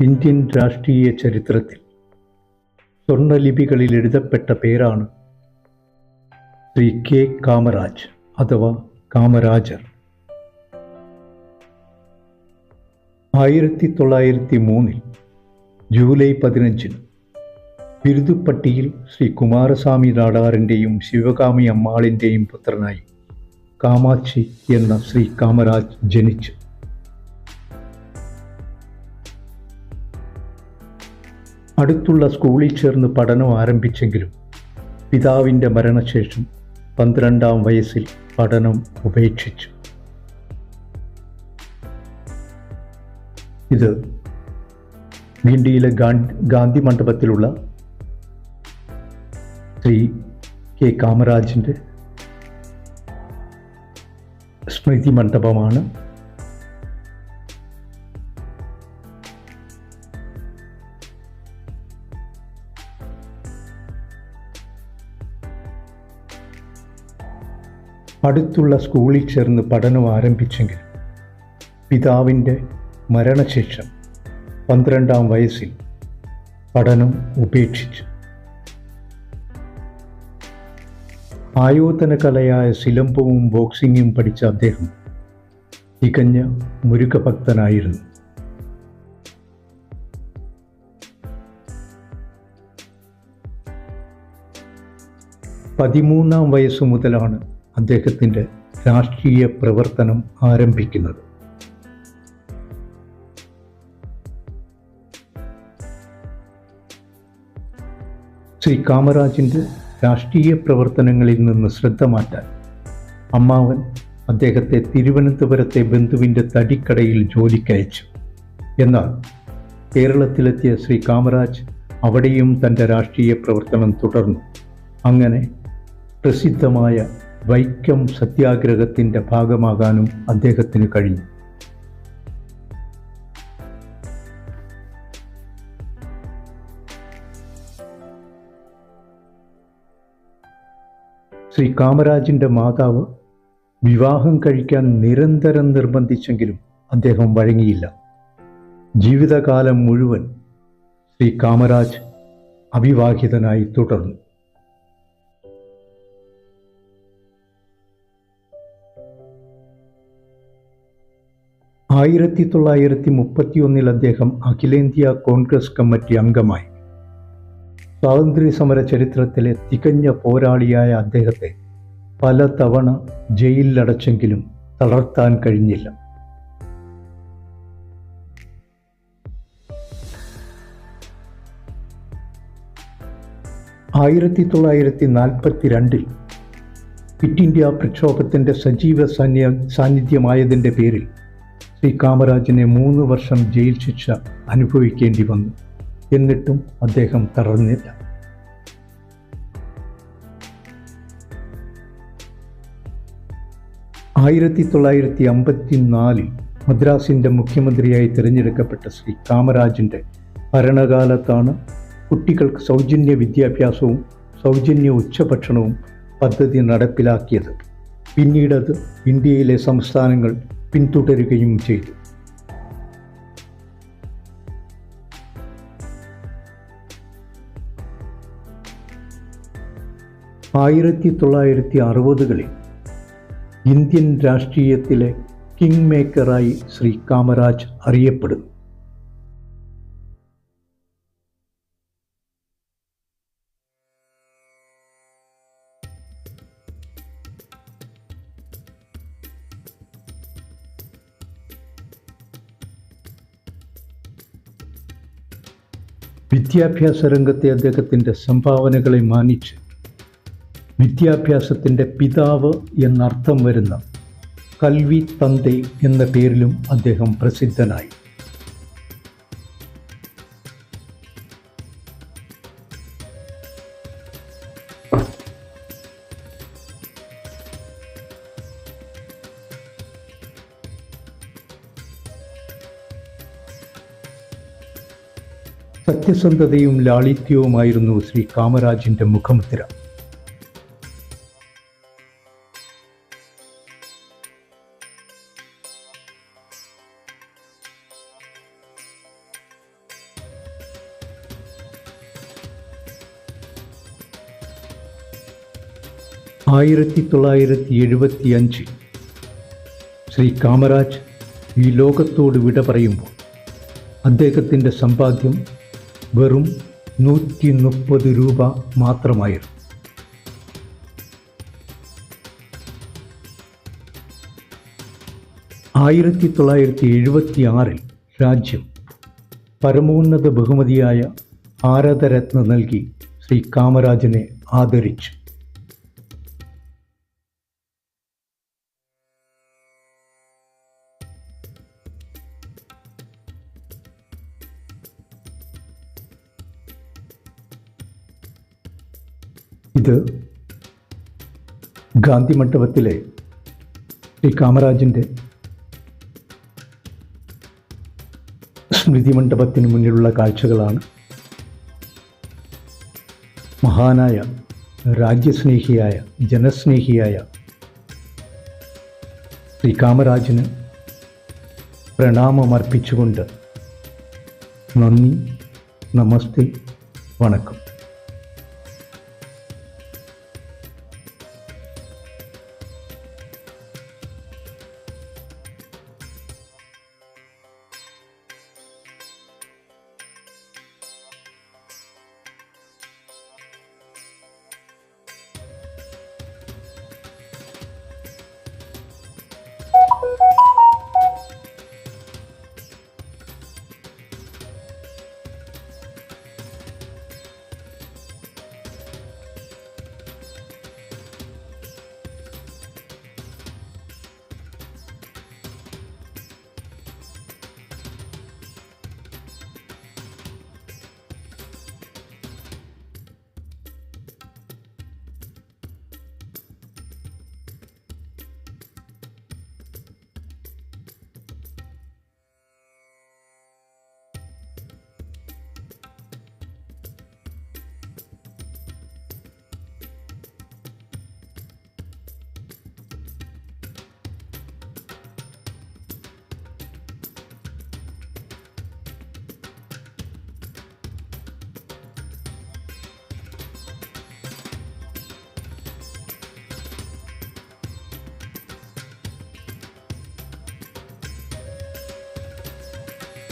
Indian രാഷ്ട്രീയ ചരിത്രത്തിൽ സ്വർണലിപികളിൽ എഴുതപ്പെട്ട പേരാണ് ശ്രീ കെ കാമരാജ് അഥവാ കാമരാജർ. ആയിരത്തി തൊള്ളായിരത്തി മൂന്നിൽ ജൂലൈ പതിനഞ്ചിന് ബിരുദുപ്പട്ടിയിൽ ശ്രീ കുമാരസ്വാമി നാടാറിന്റെയും ശിവകാമി അമ്മാളിന്റെയും പുത്രനായി കാമാക്ഷി എന്ന ശ്രീ കാമരാജ് ജനിച്ചു. അടുത്തുള്ള സ്കൂളിൽ ചേർന്ന് പഠനം ആരംഭിച്ചെങ്കിലും പിതാവിന്റെ മരണശേഷം പന്ത്രണ്ടാം വയസ്സിൽ പഠനം ഉപേക്ഷിച്ചു. ഇത് ഗിണ്ടിയിലെ ഗാന്ധി മണ്ഡപത്തിലുള്ള ശ്രീ കെ കാമരാജിന്റെ സ്മൃതി മണ്ഡപമാണ്. അടുത്തുള്ള സ്കൂളിൽ ചേർന്ന് പഠനം ആരംഭിച്ചെങ്കിലും പിതാവിന്റെ മരണശേഷം പന്ത്രണ്ടാം വയസ്സിൽ പഠനം ഉപേക്ഷിച്ചു. ആയോധന കലയായ സിലംബവും ബോക്സിങ്ങും പഠിച്ച അദ്ദേഹം തികഞ്ഞ മുരുകഭക്തനായിരുന്നു. പതിമൂന്നാം വയസ്സു മുതലാണ് അദ്ദേഹത്തിന്റെ രാഷ്ട്രീയ പ്രവർത്തനം ആരംഭിക്കുന്നത്. ശ്രീ കാമരാജിന്റെ രാഷ്ട്രീയ പ്രവർത്തനങ്ങളിൽ നിന്ന് ശ്രദ്ധ മാറ്റാൻ അമ്മാവൻ അദ്ദേഹത്തെ തിരുവനന്തപുരത്തെ ബന്ധുവിന്റെ തടിക്കടയിൽ ജോലിക്കയച്ചു. എന്നാൽ കേരളത്തിലെത്തിയ ശ്രീ കാമരാജ് അവിടെയും തന്റെ രാഷ്ട്രീയ പ്രവർത്തനം തുടർന്നു. അങ്ങനെ പ്രസിദ്ധമായ വൈക്കം സത്യാഗ്രഹത്തിന്റെ ഭാഗമാകാനും അദ്ദേഹത്തിന് കഴിയും. ശ്രീ കാമരാജിന്റെ മാതാവ് വിവാഹം കഴിക്കാൻ നിരന്തരം നിർബന്ധിച്ചെങ്കിലും അദ്ദേഹം വഴങ്ങിയില്ല. ജീവിതകാലം മുഴുവൻ ശ്രീ കാമരാജ് അവിവാഹിതനായി തുടർന്നു. ആയിരത്തി തൊള്ളായിരത്തി മുപ്പത്തിയൊന്നിൽ അദ്ദേഹം അഖിലേന്ത്യാ കോൺഗ്രസ് കമ്മിറ്റി അംഗമായി. സ്വാതന്ത്ര്യ സമര ചരിത്രത്തിലെ തികഞ്ഞ പോരാളിയായ അദ്ദേഹത്തെ പല തവണ ജയിലിലടച്ചെങ്കിലും തളർത്താൻ കഴിഞ്ഞില്ല. ആയിരത്തി തൊള്ളായിരത്തി നാൽപ്പത്തി രണ്ടിൽ ക്വിറ്റ് ഇന്ത്യ പ്രക്ഷോഭത്തിന്റെ സജീവ സാന്നിധ്യമായതിന്റെ പേരിൽ ശ്രീ കാമരാജിനെ മൂന്ന് വർഷം ജയിൽ ശിക്ഷ അനുഭവിക്കേണ്ടി വന്നു. എന്നിട്ടും അദ്ദേഹം തളർന്നില്ല. ആയിരത്തി തൊള്ളായിരത്തി അമ്പത്തി നാലിൽ മദ്രാസിന്റെ മുഖ്യമന്ത്രിയായി തിരഞ്ഞെടുക്കപ്പെട്ട ശ്രീ കാമരാജിന്റെ ഭരണകാലത്താണ് കുട്ടികൾക്ക് സൗജന്യ വിദ്യാഭ്യാസവും സൗജന്യ ഉച്ചഭക്ഷണവും പദ്ധതി നടപ്പിലാക്കിയത്. പിന്നീടത് ഇന്ത്യയിലെ സംസ്ഥാനങ്ങൾ പിന്തുടരുകയും ചെയ്തു ആയിരത്തി തൊള്ളായിരത്തി അറുപതുകളിൽ ഇന്ത്യൻ രാഷ്ട്രീയത്തിലെ കിങ് മേക്കറായി ശ്രീ കാമരാജ് അറിയപ്പെടുന്നു വിദ്യാഭ്യാസ രംഗത്തെ അദ്ദേഹത്തിന്റെ സംഭാവനകളെ മാനിച്ച് വിദ്യാഭ്യാസത്തിന്റെ പിതാവ് എന്നർത്ഥം വരുന്ന കൽവി തന്തെ എന്ന പേരിലും അദ്ദേഹം പ്രസിദ്ധനായി. സത്യസന്ധതയും ലാളിത്യവുമായിരുന്നു ശ്രീ കാമരാജിന്റെ മുഖമുദ്ര. ആയിരത്തി തൊള്ളായിരത്തി എഴുപത്തി അഞ്ചിൽ ശ്രീ കാമരാജ് ഈ ലോകത്തോട് വിട പറയുമ്പോൾ അദ്ദേഹത്തിന്റെ സമ്പാദ്യം വെറും നൂറ്റി മുപ്പത് രൂപ മാത്രമായിരുന്നു. ആയിരത്തി തൊള്ളായിരത്തി എഴുപത്തി ആറിൽ രാജ്യം പരമോന്നത ബഹുമതിയായ ഭാരതരത്ന നൽകി ശ്രീ കാമരാജനെ ആദരിച്ചു. ഇത് ഗാന്ധി മണ്ഡപത്തിലെ ശ്രീ കാമരാജിന്റെ സ്മൃതി മണ്ഡപത്തിന് മുന്നിലുള്ള കാഴ്ചകളാണ്. മഹാനായ രാജ്യസ്നേഹിയായ ജനസ്നേഹിയായ ശ്രീ കാമരാജിന് പ്രണാമമർപ്പിച്ചുകൊണ്ട് നന്ദി നമസ്തേ വണക്കം.